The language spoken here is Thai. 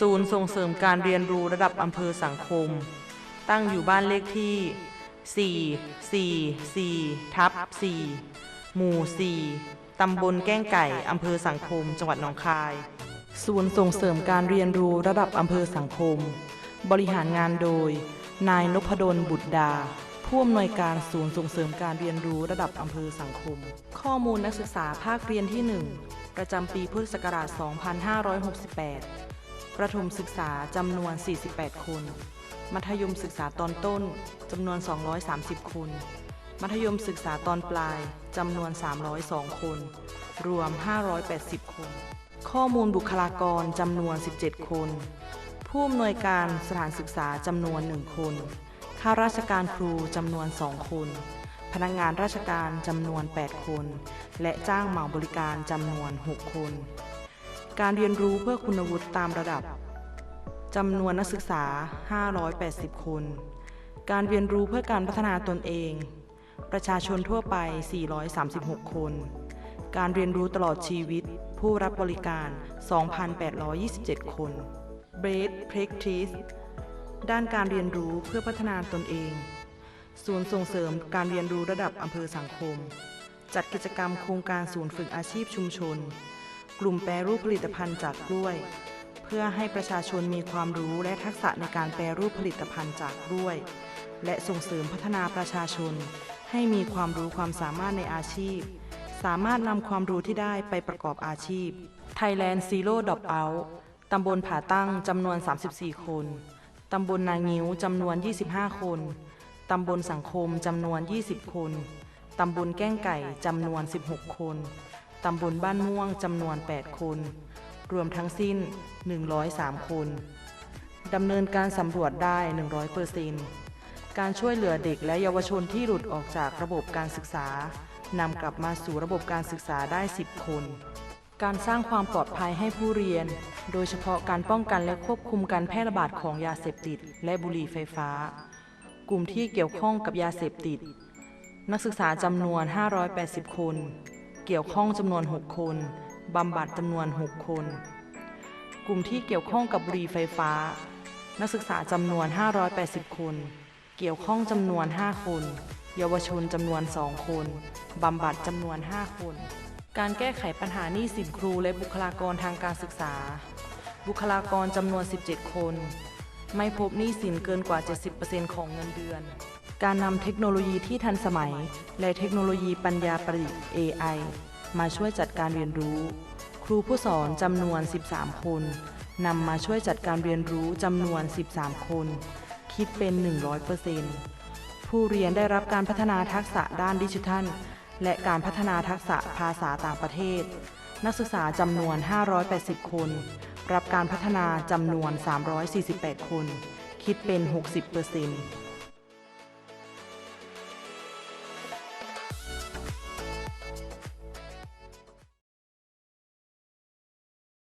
ศูนย์ส่งเสริมการเรียนรู้ระดับอำเภอสังคม ตั้งอยู่บ้านเลขที่ 4 4 4ทับ4หมู่ 4 ตำบลแก้งไก่ อำเภอสังคม จังหวัดหนองคาย ศูนย์ส่งเสริมการเรียนรู้ระดับอำเภอสังคม บริหารงานโดย นายนพดลบุตรดา ผู้อำนวยการศูนย์ส่งเสริมการเรียนรู้ระดับอำเภอสังคม ข้อมูลนักศึกษาภาคเรียนที่ 1 ประจำปีพุทธศักราช 2568 ประถมศึกษาจำนวน 48 คน มัธยมศึกษาตอนต้นจำนวน 230 คน มัธยมศึกษาตอนปลายจำนวน 302 คน รวม 580 คน ข้อมูลบุคลากรจำนวน 17 คน ผู้อำนวยการสถานศึกษาจำนวน 1 คน ข้าราชการครูจำนวน 2 คน พนักงานราชการจำนวน 8 คน และจ้างเหมาบริการจำนวน 6 คน การเรียนรู้เพื่อคุณวุฒิตามระดับจำนวนนักศึกษา 580 คน การเรียนรู้เพื่อการพัฒนาตนเอง ประชาชนทั่วไป 436 คน การเรียนรู้ตลอดชีวิต ผู้รับบริการ 2,827 คน Best Practice ด้านการเรียนรู้เพื่อพัฒนาตนเอง ศูนย์ส่งเสริมการเรียนรู้ระดับอำเภอสังคม จัดกิจกรรมโครงการศูนย์ฝึกอาชีพชุมชน กลุ่มแปรรูปผลิตภัณฑ์จากกล้วย เพื่อให้ประชาชนมีความรู้และทักษะในการแปรรูปผลิตภัณฑ์จากกล้วย และส่งเสริมพัฒนาประชาชน ให้มีความรู้ความสามารถในอาชีพ สามารถนำความรู้ที่ได้ไปประกอบอาชีพ Thailand Zero Drop Out ตำบลผาตั้งจำนวน 34 คน ตำบลนางิ้วจำนวน 25 คน ตำบลสังคมจำนวน 20 คน ตำบลแก้งไก่จำนวน 16 คน ตำบลบ้านม่วงจำนวน 8 คน รวมทั้งสิ้น 103 คน ดำเนินการสำรวจได้ 100%การช่วยเหลือเด็กและเยาวชนที่หลุดออกจากระบบการศึกษานำกลับมาสู่ระบบการศึกษาได้ 10 คน การสร้างความปลอดภัยให้ผู้เรียน โดยเฉพาะการป้องกันและควบคุมการแพร่ระบาดของยาเสพติด และบุหรี่ไฟฟ้า กลุ่มที่เกี่ยวข้องกับยาเสพติด นักศึกษาจำนวน 580 คน เกี่ยวข้องจำนวน 6 คนบำบัดจำนวน 6 คน กลุ่มที่เกี่ยวข้องกับบุหรี่ไฟฟ้า นักศึกษาจำนวน 580 คน เกี่ยวข้องจำนวน 5 คน เยาวชนจำนวน 2 คนบำบัดจำนวน 5 คน การแก้ไขปัญหาหนี้สินครูและบุคลากรทางการศึกษา บุคลากรจำนวน 17 คน ไม่พบหนี้สินเกินกว่า 70%ของเงินเดือน การนำเทคโนโลยีที่ทันสมัย และเทคโนโลยีปัญญาประดิษฐ์ AI มาช่วยจัดการเรียนรู้ ครูผู้สอนจำนวน 13 คนนำมาช่วยจัดการเรียนรู้จำนวน 13 คน คิดเป็น 100%ผู้เรียนได้รับการพัฒนาทักษะด้านดิจิทัล และการพัฒนาทักษะภาษาต่างประเทศ นักศึกษาจำนวน 580 คน รับการพัฒนาจำนวน 348 คน คิดเป็น 60%